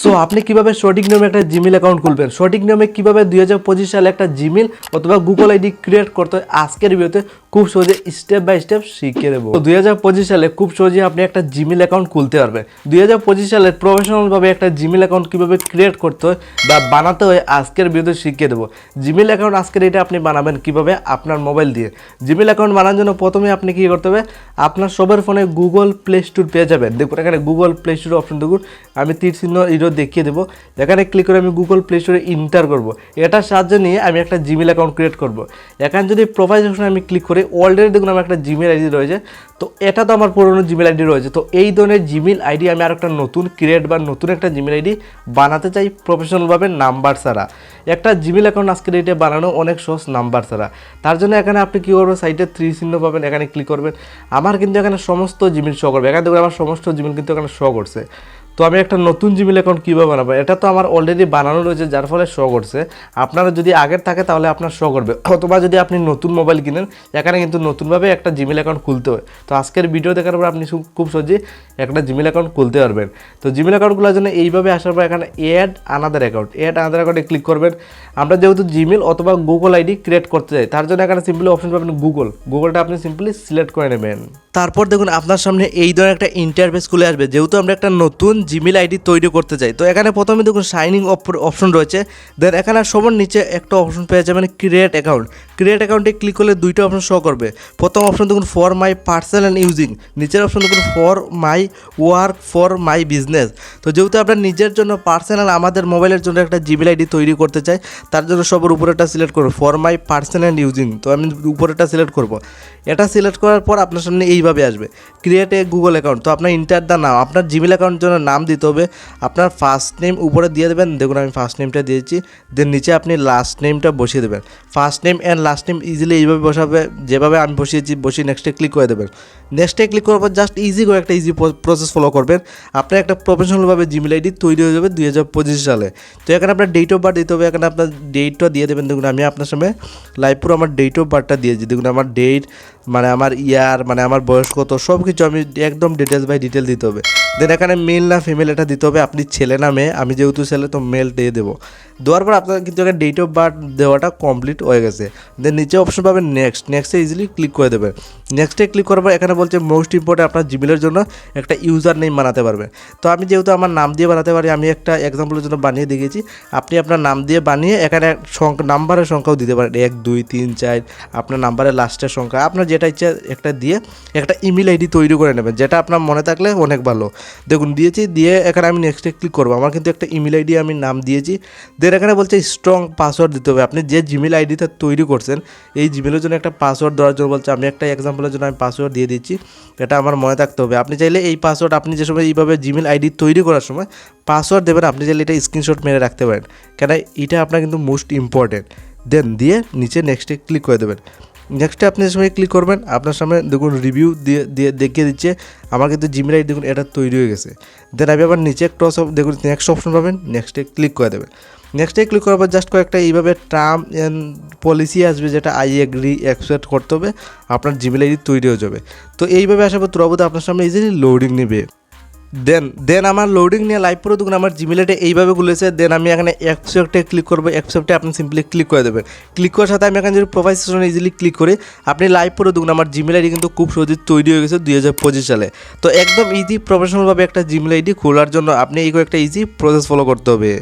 So আপনি কীভাবে সঠিক নিয়মে একটা জিমেল অ্যাকাউন্ট খুলবেন? সঠিক নিয়মে কীভাবে দুই হাজার পঁচিশ সালে একটা জিমেল অথবা গুগল আইডি ক্রিয়েট করতে হয়? আজকের ভিডিওতে খুব সহজে স্টেপ বাই স্টেপ শিখিয়ে দেবো। দুই হাজার পঁচিশ সালে খুব সহজে আপনি একটা জিমেল অ্যাকাউন্ট খুলতে পারবেন। দুই হাজার পঁচিশ সালে প্রফেশনালভাবে একটা জিমেল অ্যাকাউন্ট কীভাবে ক্রিয়েট করতে হয় বা বানাতে হয়, আজকের ভিডিওতে শিখিয়ে দেবো। জিমেল অ্যাকাউন্ট আজকের এটা আপনি বানাবেন কীভাবে? আপনার মোবাইল দিয়ে। জিমেল অ্যাকাউন্ট বানানোর জন্য প্রথমে আপনি কী করতে হবে? আপনার সবার ফোনে গুগল প্লে স্টোর পেয়ে যাবেন। দেখুন, এখানে গুগল প্লে স্টোর অপশন দেখুন। আমি তীর চিহ্ন ইরো দেখিয়ে দেবো। এখানে ক্লিক করে আমি গুগল প্লে স্টোরে ইন্টার করব। এটার সাহায্য নিয়ে আমি একটা জিমেল অ্যাকাউন্ট ক্রিয়েট করব। এখানে যদি প্রোফাইল আমি ক্লিক করি অলরেডি দেখুন আমার একটা জিমেল আইডি রয়েছে। তো এটা তো আমার পুরনো জিমেল আইডি রয়েছে। তো এই ধরনের জিমেল আইডি আমি আর একটা নতুন ক্রিয়েট বা নতুন একটা জিমেল আইডি বানাতে চাই প্রফেশনালভাবে নাম্বার ছাড়া। একটা জিমেল অ্যাকাউন্ট আজকের এইটা বানানো অনেক সহজ নাম্বার ছাড়া। তার জন্য এখানে আপনি কী করবেন? সাইটে থ্রি চিহ্ন পাবেন, এখানে ক্লিক করবেন। আমার কিন্তু এখানে সমস্ত জিমেল শো করবে। এখানে দেখুন আমার সমস্ত জিমেল কিন্তু এখানে শো করছে। তো আমি একটা নতুন জিমেল অ্যাকাউন্ট কীভাবে বানাবো? এটা তো আমার অলরেডি বানানো রয়েছে, যার ফলে শো করছে। আপনারা যদি আগের থাকে, তাহলে আপনার শো করবে। অথবা যদি আপনি নতুন মোবাইল কিনেন, এখানে কিন্তু নতুনভাবে একটা জিমেল অ্যাকাউন্ট খুলতে হয় তো আজকের ভিডিও দেখার পর আপনি খুব- সহজেই একটা জিমেল অ্যাকাউন্ট খুলতে পারবেন। তো জিমেল অ্যাকাউন্ট খোলার জন্য এইভাবে আসার পর এখানে add another account add another অ্যাকাউন্টে ক্লিক করবেন। আমরা যেহেতু জিমেল অথবা গুগল আইডি ক্রিয়েট করতে চাই, তার জন্য এখানে সিম্পলি অপশন পাবেন গুগল গুগলটা আপনি সিম্পলি সিলেক্ট করে নেবেন। তারপর দেখুন আপনার সামনে এই ধরনের একটা ইন্টারফেস খুলে আসবে। যেহেতু আমরা একটা নতুন জিমেল আইডি তৈরি করতে চাই, তো এখানে প্রথমে দেখুন সাইনিং অপশন রয়েছে। দেন এখানে সবার নিচে একটা অপশন পেয়ে যাবেন ক্রিয়েট অ্যাকাউন্ট ক্রিয়েট অ্যাকাউন্টে ক্লিক করলে দুইটা অপশন শো করবে। প্রথম অপশন দেখুন for my personal and using নিচের অপশন দেখুন for my work for my business তো যেহেতু আমরা নিজের জন্য পার্সোনাল আমাদের মোবাইলের জন্য একটা জিমেল আইডি তৈরি করতে চাই, তার জন্য সবার উপরেটা সিলেক্ট করব for my personal and using তো আমি উপরেটা সিলেক্ট করব। এটা সিলেক্ট করার পর আপনার সামনে এইভাবে আসবে। ক্রিয়েট এ গুগল অ্যাকাউন্ট তো আপনার ইন্টার দা নাম, আপনার জিমেল অ্যাকাউন্টের জন্য নাম দিতে হবে। আপনার ফার্স্ট নেম উপরে দিয়ে দেবেন। দেখুন, আমি ফার্স্ট নেমটা দিয়েছি। দেন নিচে আপনি লাস্ট নেমটা বসিয়ে দেবেন। First name and last name easily এইভাবে বসাবে। যেভাবে আমি বসিয়েছি, বসিয়ে নেক্সটে ক্লিক করে দেবেন। নেক্সটে ক্লিক করার পর জাস্ট ইজি করে একটা ইজি প্রসেস ফলো করবেন। আপনার একটা প্রফেশনালভাবে জিমেল আইডি তৈরি হয়ে যাবে দুই হাজার পঁচিশ সালে। তো এখানে আপনার ডেট অফ বার্থ দিতে হবে। এখানে আপনার ডেটটা দিয়ে দেবেন। দেখুন, আমি আপনার সামনে লাইভ পুরো আমার ডেট অফ বার্থটা দিয়েছি। দেখুন, আমার ডেট মানে আমার ইয়ার মানে আমার বয়স কত সব কিছু আমি একদম ডিটেলস বাই ডিটেল দিতে হবে। দেন এখানে মেল না ফিমেল এটা দিতে হবে। আপনি ছেলে না মেয়ে, আমি যেহেতু ছেলে, তো মেল দিয়ে দেবো। দেওয়ার পর আপনার কিন্তু এখানে ডেট অফ বার্থ দেওয়াটা কমপ্লিট হয়ে গেছে। দেন নিচে অপশন পাবেন নেক্সট নেক্সটে ইজিলি ক্লিক করে দেবেন নেক্সটে ক্লিক করার পর এখানে বলছে মোস্ট ইম্পর্টেন্ট আপনার জিমেলের জন্য একটা ইউজার নেম বানাতে পারবেন তো আমি যেহেতু আমার নাম দিয়ে বানাতে পারি, আমি একটা এক্সাম্পলের জন্য বানিয়ে দেখিয়েছি। আপনি আপনার নাম দিয়ে বানিয়ে এখানে সংখ্যা নাম্বারের সংখ্যাও দিতে পারেন। এক, দুই, তিন, চার, আপনার নাম্বারের লাস্টের সংখ্যা। আপনার যেটা ইচ্ছা একটা দিয়ে একটা ইমেল আইডি তৈরি করে নেবেন, যেটা আপনার মনে থাকলে অনেক ভালো। দেখুন, দিয়েছি, দিয়ে এখানে আমি নেক্সটে ক্লিক করব। আমার কিন্তু একটা ইমেল আইডি আমি নাম দিয়েছি। দেন এখানে বলছে স্ট্রং পাসওয়ার্ড দিতে হবে। আপনি যে জিমেল আইডিটা তৈরি করছেন, এই জিমেলের জন্য একটা পাসওয়ার্ড দেওয়ার জন্য বলছে, আমি একটা এক্সাম্পলের জন্য আমি পাসওয়ার্ড দিয়ে দিচ্ছি। এটা আমার মনে থাকতে হবে। আপনি চাইলে এই পাসওয়ার্ড আপনি যে সময় এইভাবে জিমেল আইডি তৈরি করার সময় পাসওয়ার্ড দেবেন, আপনি চাইলে এটা স্ক্রিনশট মেরে রাখতে পারেন। কেন এটা আপনার কিন্তু মোস্ট ইম্পর্টেন্ট দেন দিয়ে নিচে নেক্সটে ক্লিক করে দেবেন। নেক্সটে আপনি সময় ক্লিক করবেন। আপনার সামনে দেখুন রিভিউ দিয়ে দিয়ে দেখিয়ে দিচ্ছে। আমার কিন্তু জিমেল আইডি দেখুন, এটা তৈরি হয়ে গেছে। দেন আমি আবার নিচে অপশন- দেখুন নেক্সট অপশন পাবেন। নেক্সটে ক্লিক করে দেবেন। নেক্সটে ক্লিক করার পর জাস্ট কয়েকটা এইভাবে টার্ম অ্যান্ড পলিসি আসবে, যেটা আই এগ্রি অ্যাকসেপ্ট করতে হবে। আপনার জিমেল আইডি তৈরি হয়ে যাবে। তো এইভাবে আসার পর তুরাবুতে আপনার সামনে ইজিলি লোডিং নেবে। দেন দেন আমার লোডিং নিয়ে লাইভ পরে দেখুন আমার জিমেলেটে এইভাবে খুলেছে। দেন আমি এখানে অ্যাকসেপ্টে ক্লিক করব। অ্যাকসেপ্টে আপনি সিম্পলি ক্লিক করে দেবেন। ক্লিক করার সাথে আমি এখানে যদি প্রোফাইল ইজিলি ক্লিক করি, আপনি লাইভ পরে দেখুন আমার জিমেল আইডি কিন্তু খুব সহজে তৈরি হয়ে গেছে দুই হাজার পঁচিশ সালে। তো একদম ইজি প্রফেশনালভাবে একটা জিমেল আইডি খোলার জন্য আপনি এই একটা ইজি প্রসেস ফলো করতে হবে।